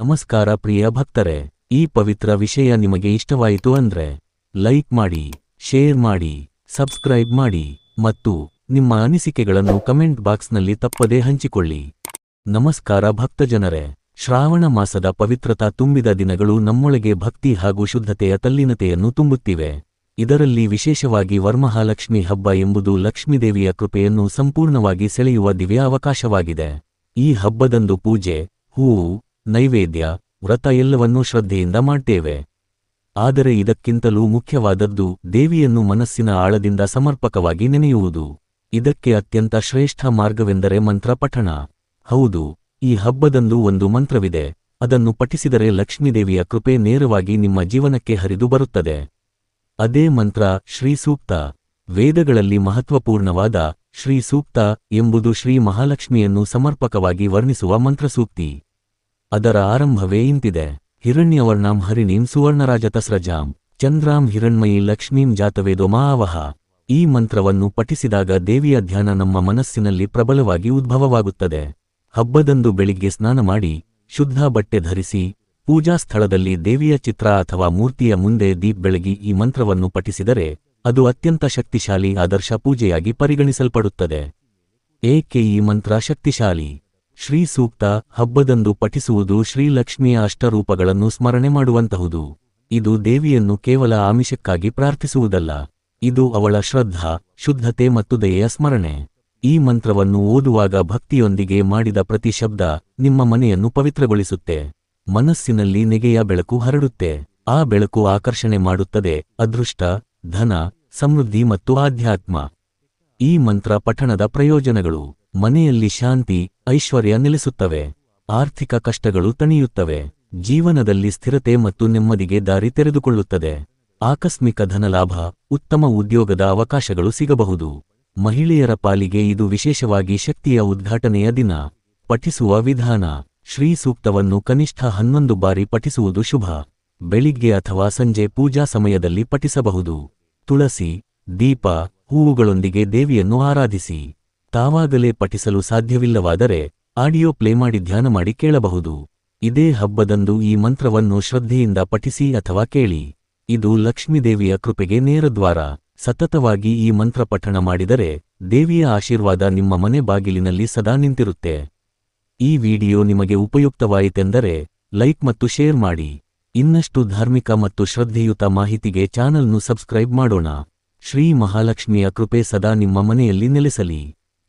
ನಮಸ್ಕಾರ ಪ್ರಿಯ ಭಕ್ತರೆ, ಈ ಪವಿತ್ರ ವಿಷಯ ನಿಮಗೆ ಇಷ್ಟವಾಯಿತು ಅಂದ್ರೆ, ಲೈಕ್ ಮಾಡಿ, ಶೇರ್ ಮಾಡಿ, ಸಬ್ಸ್ಕ್ರೈಬ್ ಮಾಡಿ ಮತ್ತು ನಿಮ್ಮ ಅನಿಸಿಕೆಗಳನ್ನು ಕಮೆಂಟ್ ಬಾಕ್ಸ್ನಲ್ಲಿ ತಪ್ಪದೇ ಹಂಚಿಕೊಳ್ಳಿ. ನಮಸ್ಕಾರ ಭಕ್ತಜನರೇ, ಶ್ರಾವಣ ಮಾಸದ ಪವಿತ್ರತಾ ತುಂಬಿದ ದಿನಗಳು ನಮ್ಮೊಳಗೆ ಭಕ್ತಿ ಹಾಗೂ ಶುದ್ಧತೆಯ ತಲ್ಲಿನತೆಯನ್ನು ತುಂಬುತ್ತಿವೆ. ಇದರಲ್ಲಿ ವಿಶೇಷವಾಗಿ ವರ್ಮಹಾಲಕ್ಷ್ಮಿ ಹಬ್ಬ ಎಂಬುದು ಲಕ್ಷ್ಮೀದೇವಿಯ ಕೃಪೆಯನ್ನು ಸಂಪೂರ್ಣವಾಗಿ ಸೆಳೆಯುವ ದಿವ್ಯ ಅವಕಾಶವಾಗಿದೆ ಈ ಹಬ್ಬದಂದು ಪೂಜೆ, ಹೂವು ನೈವೇದ್ಯ, ವ್ರತ ಎಲ್ಲವನ್ನೂ ಶ್ರದ್ಧೆಯಿಂದ ಮಾಡ್ತೇವೆ. ಆದರೆ ಇದಕ್ಕಿಂತಲೂ ಮುಖ್ಯವಾದದ್ದು ದೇವಿಯನ್ನು ಮನಸ್ಸಿನ ಆಳದಿಂದ ಸಮರ್ಪಕವಾಗಿ ನೆನೆಯುವುದು. ಇದಕ್ಕೆ ಅತ್ಯಂತ ಶ್ರೇಷ್ಠ ಮಾರ್ಗವೆಂದರೆ ಮಂತ್ರ ಪಠಣ. ಹೌದು, ಈ ಹಬ್ಬದಂದು ಒಂದು ಮಂತ್ರವಿದೆ. ಅದನ್ನು ಪಠಿಸಿದರೆ ಲಕ್ಷ್ಮೀದೇವಿಯ ಕೃಪೆ ನೇರವಾಗಿ ನಿಮ್ಮ ಜೀವನಕ್ಕೆ ಹರಿದು ಬರುತ್ತದೆ. ಅದೇ ಮಂತ್ರ ಶ್ರೀ ಸೂಕ್ತ. ವೇದಗಳಲ್ಲಿ ಮಹತ್ವಪೂರ್ಣವಾದ ಶ್ರೀ ಸೂಕ್ತ ಎಂಬುದು ಶ್ರೀ ಮಹಾಲಕ್ಷ್ಮಿಯನ್ನು ಸಮರ್ಪಕವಾಗಿ ವರ್ಣಿಸುವ ಮಂತ್ರಸೂಕ್ತಿ. ಅದರ ಆರಂಭವೇ ಇಂತಿದೆ. ಹಿರಣ್ಯವರ್ಣಂ ಹರಿಣೀಂ ಸುವರ್ಣರಾಜ ತಸ್ರಜಾಂ, ಚಂದ್ರಾಂ ಹಿರಣ್ಮಯಿ ಲಕ್ಷ್ಮೀಂ ಜಾತವೇದೋ ಮಾವಹ. ಈ ಮಂತ್ರವನ್ನು ಪಠಿಸಿದಾಗ ದೇವಿಯ ಧ್ಯಾನ ನಮ್ಮ ಮನಸ್ಸಿನಲ್ಲಿ ಪ್ರಬಲವಾಗಿ ಉದ್ಭವವಾಗುತ್ತದೆ. ಹಬ್ಬದಂದು ಬೆಳಿಗ್ಗೆ ಸ್ನಾನ ಮಾಡಿ, ಶುದ್ಧ ಬಟ್ಟೆ ಧರಿಸಿ, ಪೂಜಾ ಸ್ಥಳದಲ್ಲಿ ದೇವಿಯ ಚಿತ್ರ ಅಥವಾ ಮೂರ್ತಿಯ ಮುಂದೆ ದೀಪ್ ಬೆಳಗಿ ಈ ಮಂತ್ರವನ್ನು ಪಠಿಸಿದರೆ, ಅದು ಅತ್ಯಂತ ಶಕ್ತಿಶಾಲಿ ಆದರ್ಶ ಪೂಜೆಯಾಗಿ ಪರಿಗಣಿಸಲ್ಪಡುತ್ತದೆ. ಏಕೆ ಈ ಮಂತ್ರ ಶಕ್ತಿಶಾಲಿ? ಶ್ರೀ ಸೂಕ್ತ ಹಬ್ಬದಂದು ಪಠಿಸುವುದು ಶ್ರೀಲಕ್ಷ್ಮಿಯ ಅಷ್ಟರೂಪಗಳನ್ನು ಸ್ಮರಣೆ ಮಾಡುವಂತಹುದು. ಇದು ದೇವಿಯನ್ನು ಕೇವಲ ಆಮಿಷಕ್ಕಾಗಿ ಪ್ರಾರ್ಥಿಸುವುದಲ್ಲ. ಇದು ಅವಳ ಶ್ರದ್ಧಾ, ಶುದ್ಧತೆ ಮತ್ತು ದಯೆಯ ಸ್ಮರಣೆ. ಈ ಮಂತ್ರವನ್ನು ಓದುವಾಗ ಭಕ್ತಿಯೊಂದಿಗೆ ಮಾಡಿದ ಪ್ರತಿ ಶಬ್ದ ನಿಮ್ಮ ಮನೆಯನ್ನು ಪವಿತ್ರಗೊಳಿಸುತ್ತೆ. ಮನಸ್ಸಿನಲ್ಲಿ ನೆಗೆಯ ಬೆಳಕು ಹರಡುತ್ತೆ. ಆ ಬೆಳಕು ಆಕರ್ಷಣೆ ಮಾಡುತ್ತದೆ. ಅದೃಷ್ಟ, ಧನ, ಸಮೃದ್ಧಿ ಮತ್ತು ಆಧ್ಯಾತ್ಮ. ಈ ಮಂತ್ರ ಪಠಣದ ಪ್ರಯೋಜನಗಳು. ಮನೆಯಲ್ಲಿ ಶಾಂತಿ, ಐಶ್ವರ್ಯ ನೆಲೆಸುತ್ತವೆ. ಆರ್ಥಿಕ ಕಷ್ಟಗಳು ತಣಿಯುತ್ತವೆ. ಜೀವನದಲ್ಲಿ ಸ್ಥಿರತೆ ಮತ್ತು ನೆಮ್ಮದಿಗೆ ದಾರಿ ತೆರೆದುಕೊಳ್ಳುತ್ತದೆ. ಆಕಸ್ಮಿಕ ಧನಲಾಭ, ಉತ್ತಮ ಉದ್ಯೋಗದ ಅವಕಾಶಗಳು ಸಿಗಬಹುದು. ಮಹಿಳೆಯರ ಪಾಲಿಗೆ ಇದು ವಿಶೇಷವಾಗಿ ಶಕ್ತಿಯ ಉದ್ಘಾಟನೆಯ ದಿನ. ಪಠಿಸುವ ವಿಧಾನ, ಶ್ರೀ ಸೂಕ್ತವನ್ನು ಕನಿಷ್ಠ ಹನ್ನೊಂದು ಬಾರಿ ಪಠಿಸುವುದು ಶುಭ. ಬೆಳಿಗ್ಗೆ ಅಥವಾ ಸಂಜೆ ಪೂಜಾ ಸಮಯದಲ್ಲಿ ಪಠಿಸಬಹುದು. ತುಳಸಿ, ದೀಪ, ಹೂವುಗಳೊಂದಿಗೆ ದೇವಿಯನ್ನು ಆರಾಧಿಸಿ. ತಾವಾಗಲೇ ಪಠಿಸಲು ಸಾಧ್ಯವಿಲ್ಲವಾದರೆ ಆಡಿಯೋ ಪ್ಲೇ ಮಾಡಿ ಧ್ಯಾನ ಮಾಡಿ ಕೇಳಬಹುದು. ಇದೇ ಹಬ್ಬದಂದು ಈ ಮಂತ್ರವನ್ನು ಶ್ರದ್ಧೆಯಿಂದ ಪಠಿಸಿ ಅಥವಾ ಕೇಳಿ. ಇದು ಲಕ್ಷ್ಮೀದೇವಿಯ ಕೃಪೆಗೆ ನೇರದ್ವಾರ ಸತತವಾಗಿ ಈ ಮಂತ್ರ ಪಠಣ ಮಾಡಿದರೆ ದೇವಿಯ ಆಶೀರ್ವಾದ ನಿಮ್ಮ ಮನೆ ಬಾಗಿಲಿನಲ್ಲಿ ಸದಾ ನಿಂತಿರುತ್ತೆ. ಈ ವಿಡಿಯೋ ನಿಮಗೆ ಉಪಯುಕ್ತವಾಯಿತೆಂದರೆ ಲೈಕ್ ಮತ್ತು ಶೇರ್ ಮಾಡಿ. ಇನ್ನಷ್ಟು ಧಾರ್ಮಿಕ ಮತ್ತು ಶ್ರದ್ಧೆಯುತ ಮಾಹಿತಿಗೆ ಚಾನಲ್ನು ಸಬ್ಸ್ಕ್ರೈಬ್ ಮಾಡೋಣ. ಶ್ರೀ ಮಹಾಲಕ್ಷ್ಮಿಯ ಕೃಪೆ ಸದಾ ನಿಮ್ಮ ಮನೆಯಲ್ಲಿ ನೆಲೆಸಲಿ.